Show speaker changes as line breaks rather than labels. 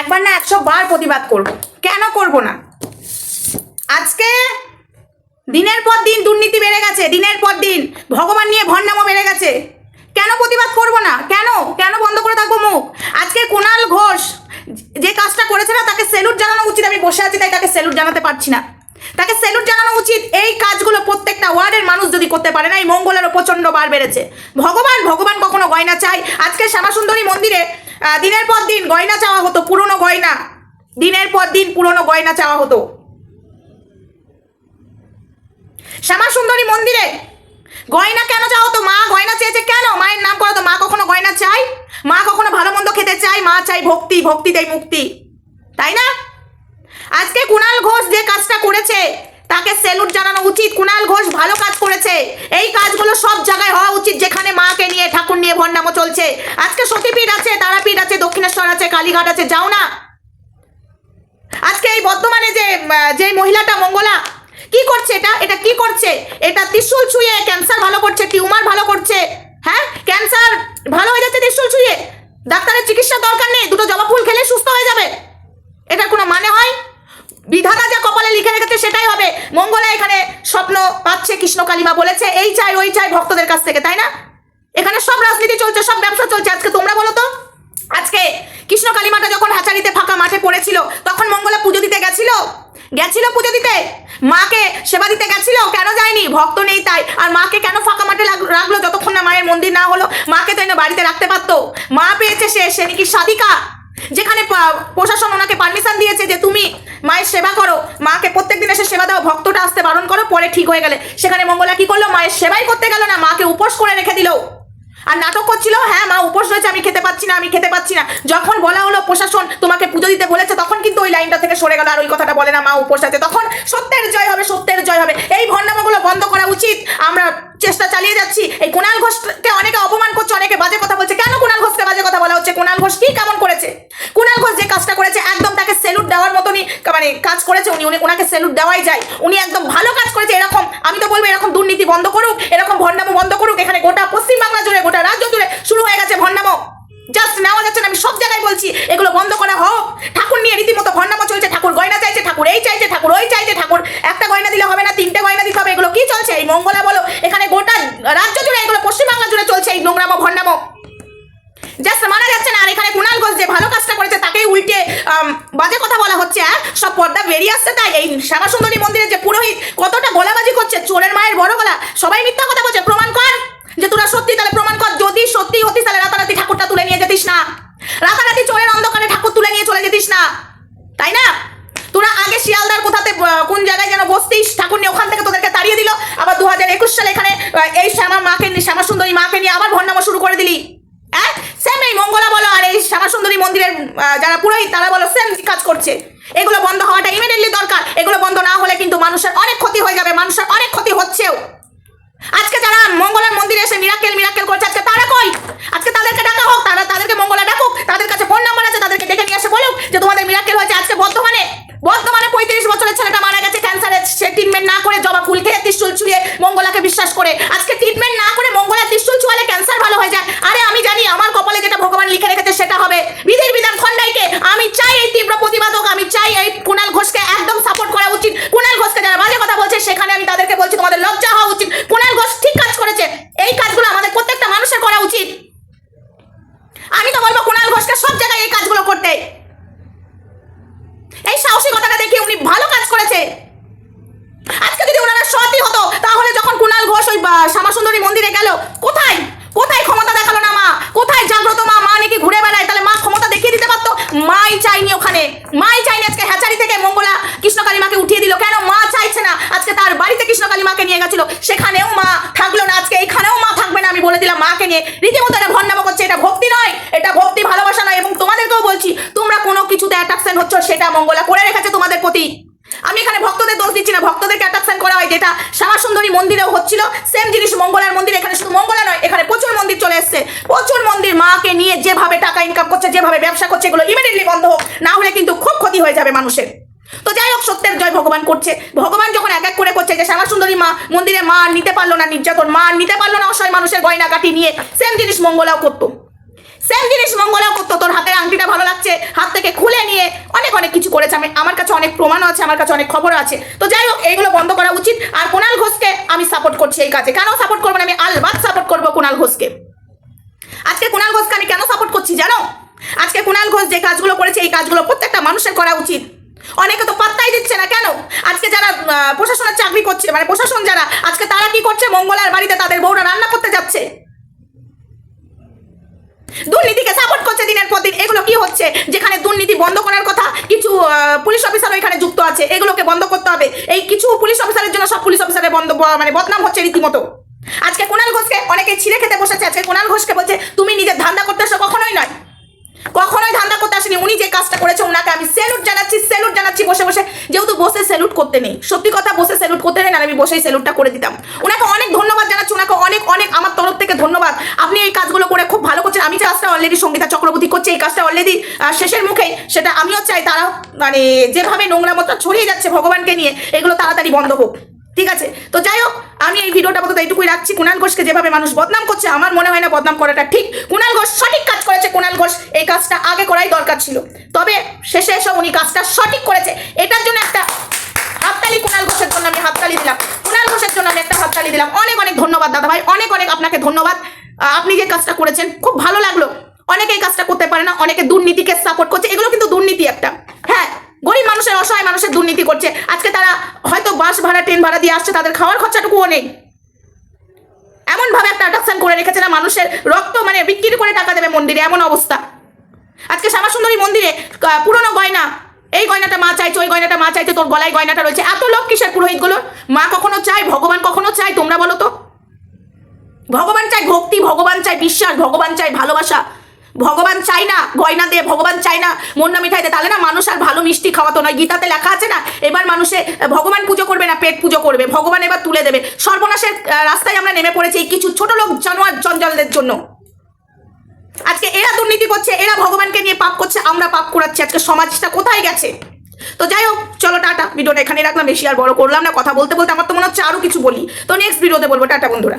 একবার না একশো বার প্রতিবাদ করব। কেন করব না? আজকে দিনের পর দিন দুর্নীতি বেড়ে গেছে, দিনের পর দিন ভগবান নিয়ে ভণ্ডামও বেড়ে গেছে। কেন প্রতিবাদ করব না? কেন? কেন বন্ধ করে থাকব মুখ? আজকে কুণাল ঘোষ যে কাজটা করেছে না, তাকে সেলুট জানানো উচিত। আমি বসে আছি, তাই তাকে সেলুট জানাতে পারছি না। তাকে সেলুট জানানো উচিত। এই কাজগুলো প্রত্যেকটা ওয়ার্ডের মানুষ যদি করতে পারে না, এই মঙ্গলেরও প্রচণ্ড বার বেড়েছে। ভগবান ভগবান কখনো গয়না চাই। আজকে শ্যামাসুন্দরী মন্দিরে দিনের পর দিন গয়না চাওয়া হতো, পুরনো গয়না। দিনের পর দিন পুরনো গয়না চাওয়া হতো। শ্যামা সুন্দরী মন্দিরে গয়না কেন চাও তো মা গয়না চেয়েছে কেন? মায়ের নাম করো তো মা কখনো গয়না চাই মা কখনো ভালো মন্দ খেতে চাই মা চাই ভক্তি ভক্তি দেয় মুক্তি। তাই না? আজকে কুণাল ঘোষ যে কাজটা করেছে, তাকে সেলুট জানানো উচিত। কুণাল ঘোষ ভালো কাজ করেছে। এই কাজগুলো সব জায়গায় হওয়া উচিত যেখানে মাকে নিয়ে নিয়ে চলছে। আজকে সতীপীঠ আছে, তারাপীঠ আছে, দক্ষিণেশ্বর আছে, কালীঘাট আছে, যাও না। আজকে এই বর্তমানে যে যে মহিলাটা মঙ্গলা, কি করছে এটা? এটা কি করছে? এটা ত্রিশুল ছুঁয়ে ক্যান্সার ভালো করছে টিউমার ভালো করছে। হ্যাঁ? ক্যান্সার ভালো হয়ে যাচ্ছে ত্রিশুল ছুঁয়ে। ডাক্তারের চিকিৎসার দরকার নেই, দুটো জবা ফুল খেলে সুস্থ হয়ে যাবে। এটার কোনো মানে হয়? বিধাতা যা কপালে লিখে রেখেছে সেটাই হবে। মঙ্গলা এখানে স্বপ্ন পাচ্ছে কৃষ্ণ কালিমা বলেছে, এই চাই, ওই চাই ভক্তদের কাছ থেকে, তাই না? এখানে সব রাজনীতি চলছে, সব ব্যবসা চলছে। আজকে তোমরা বলো তো? আজকে কৃষ্ণ কালিমাটা যখন হাচারিতে ফাঁকা মাঠে পড়েছিল, তখন মঙ্গলা পুজো দিতে গেছিল? গেছিল পুজো দিতে? মাকে সেবা দিতে গেছিল? কেন যায়নি? ভক্ত নেই তাই। আর মাকে কেন ফাঁকা মাঠে রাখল? যতক্ষণ না মায়ের মন্দির না হলো, মাকে তো এনে বাড়িতে রাখতে পারতো। মা পেয়েছে সে সে নাকি সাধিকা। যেখানে প্রশাসন ওনাকে পারমিশন দিয়েছে যে তুমি মায়ের সেবা করো। মাকে প্রত্যেক দিন এসে সেবা দাও, ভক্তটা আসতে বারণ করো, পরে ঠিক হয়ে গেলে। সেখানে মঙ্গলা কি করল? মায়ের সেবাই করতে গেল না, মাকে উপোস করে রেখে দিল। আর নাটক করছিল হ্যাঁ মা, উপোস রয়েছে, আমি খেতে পাচ্ছি না, আমি খেতে পাচ্ছি না। যখন বলা হলো প্রশাসন তোমাকে পুজো দিতে বলেছে, তখন কিন্তু ওই লাইনটা থেকে সরে গেল, আর ওই কথাটা বলে না মা, উপোস আছে। তখন সত্যের জয় হবে, সত্যের জয় হবে। এই ভণ্ডামাগুলো বন্ধ করা উচিত। আমরা চেষ্টা চালিয়ে যাচ্ছি। এই কুণাল ঘোষকে অনেকে অপমান করছে, অনেকে বাজে কথা বলছে। কেন কুণাল ঘোষকে বাজে কথা বলা হচ্ছে? কুণাল ঘোষ কি কেমন করেছে? কুণাল ঘোষ যে কাজটা করেছে, একদম তাকে সেলুট দেওয়ার মতনই মানে কাজ করেছে উনি। উনি ওনাকে সেলুট দেওয়াই যায়। উনি একদম ভালো কাজ করেছে, এরকম, আমি তো বলব এরকম দুর্নীতি বন্ধ করুক, এরকম ভণ্ডামো বন্ধ করুক এখানে গোটা পশ্চিমবাংলা জুড়ে গোটা রাজ্য জুড়ে শুরু হয়ে গেছে ভণ্ডামো জাস্ট নেওয়া যাচ্ছে না আমি সব জায়গায় বলছি, এগুলো বন্ধ করা হোক। ঠাকুর নিয়ে রীতিমতো ভণ্ডামো চলছে, ঠাকুর গয়না চাইছে, ঠাকুর এই চাইছে, ঠাকুর ওই চাইছে, ঠাকুর একটা গয়না দিলে হবে না, তিনটে গয়না দিতে হবে, এগুলো কি চলছে? এই মঙ্গলা বলো, এখানে গোটা রাজ্য জুড়ে, এগুলো পশ্চিমবাংলা জুড়ে চলছে এই নোংরামো, ভণ্ডামো। জাস্ট মানা যাচ্ছে না, আর এখানে কুণাল ঘোষ যে ভালো কাজটা করেছে, তাকেই উল্টে বাজে কথা বলা হচ্ছে হ্যাঁ সব পর্দা বেরিয়ে আসছে তাই, এই শ্যামাসুন্দরী মন্দিরে যে পুরোহিত কতটা গলাবাজি করছে, চোরের মায়ের বড় গলা, সবাই মিথ্যা কথা বলছে, প্রমাণ কর। যে তোরা সত্যি তাহলে প্রমাণ কর, যদি সত্যি হতিস তাহলে রাতারাতি ঠাকুরটা তুলে নিয়ে যেতিস না। রাতারাতি চোরের অন্ধকারে ঠাকুর তুলে নিয়ে চলে যেতিস না। তাই না? তোরা আগে শিয়ালদার কোথাতে কোন জায়গায় যেন বসতিস? ঠাকুর নিয়ে ওখান থেকে তোদেরকে তাড়িয়ে দিল। আবার দু হাজার একুশ সালে এখানে এই শ্যামা মাকে নিয়ে, শ্যামা সুন্দরী মাকে নিয়ে আবার ভণ্ডামো শুরু করে দিলি। হ্যাঁ সেম এই মঙ্গলা বলো আর এই শ্যামা সুন্দরী মন্দিরের যারা পুরোহিত তারা বলো সেম কাজ করছে। এগুলো বন্ধ হওয়াটা ইমিডিয়েটলি দরকার। এগুলো বন্ধ না হলে কিন্তু মানুষের অনেক ক্ষতি হয়ে যাবে, মানুষের অনেক ক্ষতি হচ্ছেও। আজকে যারা মঙ্গলার মন্দিরে এসে মিরাক্কেল মিরাক্কেল করছে, আজকে তারা কই? আজকে তাদেরকে ডাকা হোক, তারা তাদেরকে মঙ্গলা ডাকুক তাদের কাছে ফোন নাম্বার আছে তাদেরকে ডেকে নিয়ে এসে বলুক যে তোমাদের মিরাক্কেল হয়েছে আজকে বর্তমানে বর্তমানে পঁয়ত্রিশ বছরের ছেলেটা মারা গেছে ক্যান্সারে সে ট্রিটমেন্ট না করে জবা ফুল খেয়ে ত্রিশুল ছুঁয়ে মঙ্গলাকে বিশ্বাস করে আজকে ট্রিটমেন্ট না করে মঙ্গলা ত্রিশুল ছুঁয়ালে ক্যান্সার ভালো হয়ে যায় আরে আমি জানি আমার কপালে যেটা ভগবান লিখে রেখেছে সেটা হবে বিধির বিধান খন্ডাইকে আমি চাই এই তীব্র প্রতিবাদক আমি চাই এই কুণাল ঘোষকে একদম সাপোর্ট করা উচিত কুণাল ঘোষকে যারা বাজে কথা বলছে সেখানে আমি তাদেরকে বলছি তোমাদের লজ্জা হওয়া উচিত কুণাল ঘোষ ঠিক কাজ করেছে এই কাজগুলো আমাদের প্রত্যেকটা মানুষের করা উচিত আমি তো বলব কুণাল ঘোষকে সব জায়গায় এই কাজগুলো করতে এই সাহসিকতাটা দেখে উনি ভালো কাজ করেছে আজকে যদি ওনারা সতই হতো তাহলে ঘোষ ওই শ্যামাসুন্দরী মন্দিরে গেল। কোথায়? কোথায় ক্ষমতা দেখাল না মা? কোথায় জাগ্রত মা? মা নাকি ঘুরে বেড়ায়? তাহলে মা ক্ষমতা দেখিয়ে দিতে পারতো? মাই চাইনি ওখানে। মাই চাইনি আজকে হ্যাচারি থেকে মঙ্গলা কৃষ্ণকালী মাকে উঠিয়ে দিল। কেন মা চাইছে না? আজকে তার বাড়িতে কৃষ্ণকালী মাকে নিয়ে গেছিল। সেখানেও মা থাকল না আজকে। এখানেও মা থাকবে না, আমি বলে দিলাম মাকে নিয়ে। রীতিমতো এটা ভণ্ডামো করছে। এটা ভক্তি নয়, এটা ভক্তি ভালোবাসা নয়। এবং তোমাদেরকেও বলছি, তোমরা কোনো কিছুতে অ্যাট্রাকশন হচ্ছ সেটা মঙ্গলা করে রেখেছে তোমাদের প্রতি। আমি এখানে ভক্তদের দোষ দিচ্ছি না। ভক্তদেরকে অ্যাট্রাকশন করা হয় যেটা শ্যামা সুন্দরী মন্দিরেও হচ্ছিল। সেম জিনিস মঙ্গলার মন্দির, এখানে শুধু মঙ্গলা নয়, এখানে প্রচুর মন্দির চলে এসছে। প্রচুর মন্দির মাকে নিয়ে যেভাবে টাকা ইনকাম করছে, যেভাবে ব্যবসা করছে, এগুলো ইমিডিয়েটলি বন্ধ হোক। না হলে কিন্তু খুব ক্ষতি হয়ে যাবে মানুষের। তো যাই হোক, সত্যের জয় ভগবান করছে। ভগবান যখন এক এক করে করছে যে শ্যামা সুন্দরী মা মন্দিরে মা নিতে পারল না, নির্যাতন মা নিতে পারল না অসহায় মানুষের গয়না কাটি নিয়ে সেম জিনিস মঙ্গলাও করতো। সেম জিনিস মঙ্গলাও করতো। তোর হাতের আংটিটা ভালো লাগছে, হাত থেকে খুলে নিয়ে অনেক অনেক কিছু করেছে। আমি আমার কাছে অনেক প্রমাণও আছে, আমার কাছে অনেক খবরও আছে। তো যাই হোক, এইগুলো বন্ধ করা উচিত। আর কুণাল ঘোষকে আমি সাপোর্ট করছি এই কাজে। কেন সাপোর্ট করব না? আমি আলবাদ সাপোর্ট করব কুণাল ঘোষকে। আজকে কুণাল ঘোষকে আমি কেন সাপোর্ট করছি জানো? আজকে কুণাল ঘোষ যে কাজগুলো করেছে, এই কাজগুলো প্রত্যেকটা মানুষের করা উচিত। অনেকে তো পাত্তাই দিচ্ছে না কেন? আজকে যারা প্রশাসনের চাকরি করছে মানে প্রশাসন যারা, আজকে তারা কি করছে? মঙ্গলার বাড়িতে তাদের বউরা রান্না করতে যাচ্ছে দুর্নীতিকে সাপোর্ট করছে দিনের পর দিন এগুলো কি হচ্ছে? যেখানে দুর্নীতি বন্ধ করার কথা কিছু পুলিশ অফিসারও এখানে যুক্ত আছে, এগুলোকে বন্ধ করতে হবে। এই কিছু পুলিশ অফিসারের জন্য সব পুলিশ অফিসারের বন্ধ মানে বদনাম হচ্ছে রীতিমতো। আজকে কোনাল ঘোষকে অনেকে ছিঁড়ে খেতে বসেছে, আজকে কোনাল ঘোষকে বলছে, তুমি নিজের ধান্দা করতে কখনোই নয় কখনোই ধান্দা করতে আসেনি, উনি যে কাজটা করেছে ওনাকে আমি স্যালুট জানাচ্ছি স্যালুট জানাচ্ছি, বসে বসে। যেহেতু বসে স্যালুট করতে নেই। সত্যি কথা, বসে স্যালুট করতে নেই না আমি বসেই স্যালুটটা করে দিতাম। ওনাকে অনেক ধন্যবাদ জানাচ্ছি, ওনাকে অনেক অনেক আমার তরফ থেকে ধন্যবাদ। আপনি এই কাজগুলো করে খুব ভালো করছেন। আমি যে কাজটা অলরেডি সঙ্গীতা চক্রবর্তী করছে, এই কাজটা অলরেডি শেষের মুখেই সেটা আমিও চাই তারা মানে যেভাবে নোংরামতা ছড়িয়ে যাচ্ছে ভগবানকে নিয়ে, এগুলো তাড়াতাড়ি বন্ধ হোক। ঠিক আছে? তো যাই হোক, আমি এই ভিডিওটা আপাতত এইটুকুই রাখছি। কুণাল ঘোষকে যেভাবে মানুষ বদনাম করছে, আমার মনে হয় না বদনাম করাটা ঠিক। কুণাল ঘোষ সঠিক কাজ করেছে। কুণাল ঘোষ এই কাজটা আগে করাই দরকার ছিল। তবে শেষে এসে, উনি কাজটা সঠিক করেছে। এটার জন্য একটা হাততালি কুণাল ঘোষের জন্য আমি হাততালি দিলাম। কুণাল ঘোষের জন্য আমি একটা হাততালি দিলাম। অনেক অনেক ধন্যবাদ দাদা ভাই অনেক অনেক আপনাকে ধন্যবাদ। আপনি যে কাজটা করেছেন, খুব ভালো লাগল। অনেকে এই কাজটা করতে পারে না, অনেকে দুর্নীতিকে সাপোর্ট করছে। এগুলো কিন্তু দুর্নীতি একটা। গরিব মানুষের, অসহায় মানুষের দুর্নীতি করছে। আজকে তারা হয়তো বাস ভাড়া, ট্রেন ভাড়া দিয়ে আসছে, তাদের খাওয়ার খরচাটুকুও নেই। এমনভাবে একটা অ্যাট্রাকশন করে রেখেছে না, মানুষের রক্ত মানে বিক্রি করে টাকা দেবে মন্দিরে, এমন অবস্থা। আজকে শ্যামাসুন্দরী মন্দিরে পুরনো গয়না, এই গয়নাটা মা চাইছে, ওই গয়নাটা মা চাইছে, তোর গলায় গয়নাটা রয়েছে। এত লোক কিসের পুরোহিতগুলো? মা কখনো চায়, ভগবান কখনো চায়, তোমরা বলো তো? ভগবান চাই ভক্তি, ভগবান চাই বিশ্বাস, ভগবান চাই ভালোবাসা। ভগবান চাই না, গয়না দিয়ে ভগবান চাই না, মন্না মিঠাই দিয়ে তাহলে না মানুষ আর ভালো মিষ্টি খাওয়াতো না গীতাতে লেখা আছে না, এবার মানুষে ভগবান পুজো করবে না, পেট পুজো করবে। ভগবান এবার তুলে দেবে। সর্বনাশের রাস্তায় আমরা নেমে পড়েছি কিছু ছোট লোক, জানোয়ার, জঞ্জালদের জন্য। আজকে এরা দুর্নীতি করছে, এরা ভগবানকে নিয়ে পাপ করছে, আমরা পাপ করাচ্ছি। আজকে সমাজটা কোথায় গেছে? তো যাই হোক, চলো টাটা। ভিডিওটা এখানে রাখলাম। বেশি আর বড় করলাম না, কথা বলতে বলতে আমার তো মনে হচ্ছে আরও কিছু বলি। তো নেক্সট ভিডিওতে বলব। টাটা বন্ধুরা।